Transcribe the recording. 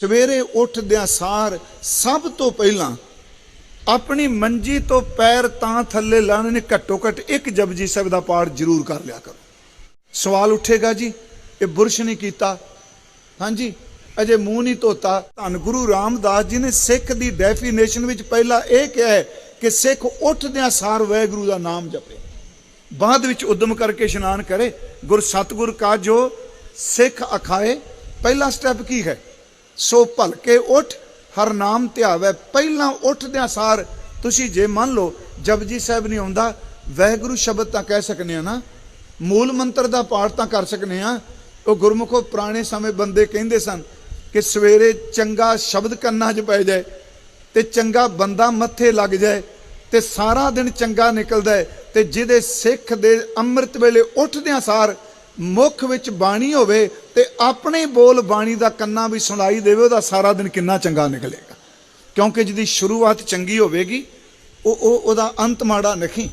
ਸਵੇਰੇ ਉੱਠਦਿਆਂ ਸਾਰ ਸਭ ਤੋਂ ਪਹਿਲਾਂ ਆਪਣੀ ਮੰਜੀ ਤੋਂ ਪੈਰ ਤਾਂ ਥੱਲੇ ਲਾਣੇ ਨੇ ਘੱਟੋ ਘੱਟ ਇੱਕ ਜਪਜੀ ਸਾਹਿਬ ਦਾ ਪਾਠ ਜ਼ਰੂਰ ਕਰ ਲਿਆ ਕਰੋ। ਸਵਾਲ ਉੱਠੇਗਾ ਜੀ, ਇਹ ਬੁਰਸ਼ ਨਹੀਂ ਕੀਤਾ। ਹਾਂਜੀ, ਅਜੇ ਮੂੰਹ ਨਹੀਂ ਧੋਤਾ। ਧੰਨ ਗੁਰੂ ਰਾਮਦਾਸ ਜੀ ਨੇ ਸਿੱਖ ਦੀ ਡੈਫੀਨੇਸ਼ਨ ਵਿੱਚ ਪਹਿਲਾਂ ਇਹ ਕਿਹਾ ਹੈ ਕਿ ਸਿੱਖ ਉੱਠਦਿਆਂ ਸਾਰ ਵਾਹਿਗੁਰੂ ਦਾ ਨਾਮ ਜਪੇ। ਬਾਅਦ ਵਿੱਚ ਉਦਮ ਕਰਕੇ ਇਸ਼ਨਾਨ ਕਰੇ, ਗੁਰ ਸਤਗੁਰ ਕਾ ਜੋ ਸਿੱਖ ਅਖਾਏ, ਪਹਿਲਾ ਸਟੈਪ ਕੀ ਹੈ? ਸੋ ਭਲਕੇ ਉੱਠ, ਹਰ ਨਾਮ ਧਿਆਵੇ ਪਹਿਲਾਂ ਉੱਠਦਿਆਂ ਸਾਰ ਤੁਸੀਂ ਜੇ ਮੰਨ ਲਓ ਜਪਜੀ ਸਾਹਿਬ ਨਹੀਂ ਆਉਂਦਾ, ਵਹਿਗੁਰੂ ਸ਼ਬਦ ਤਾਂ ਕਹਿ ਸਕਨੇ ਆ ਨਾ। ਮੂਲ ਮੰਤਰ ਦਾ ਪਾਠ ਤਾਂ ਕਰ ਸਕਨੇ ਆ। ਉਹ ਗੁਰਮੁਖੋ ਪੁਰਾਣੇ ਸਮੇਂ ਬੰਦੇ ਕਹਿੰਦੇ ਸਨ ਕਿ ਸਵੇਰੇ ਚੰਗਾ ਸ਼ਬਦ ਕੰਨਾਂ 'ਚ ਪੈ ਜਾਏ ਤੇ ਚੰਗਾ ਬੰਦਾ ਮੱਥੇ ਲੱਗ ਜਾਏ ਤੇ ਸਾਰਾ ਦਿਨ ਚੰਗਾ ਨਿਕਲਦਾ ਹੈ ਤੇ ਜਿਹਦੇ ਸਿੱਖ ਦੇ ਅੰਮ੍ਰਿਤ ਵੇਲੇ ਉੱਠਦਿਆਂ ਸਾਰ ਮੁਖ ਵਿੱਚ ਬਾਣੀ ਹੋਵੇ ਤੇ ਆਪਣੇ ਬੋਲ ਬਾਣੀ ਦਾ ਕੰਨਾਂ ਵੀ ਸੁਣਾਈ ਦੇਵੇ, ਉਹਦਾ ਸਾਰਾ ਦਿਨ ਕਿੰਨਾ ਚੰਗਾ ਨਿਕਲੇਗਾ। ਕਿਉਂਕਿ ਜਿਹਦੀ ਸ਼ੁਰੂਆਤ ਚੰਗੀ ਹੋਵੇਗੀ, ਉਹ ਉਹਦਾ ਅੰਤ ਮਾੜਾ ਨਹੀਂ।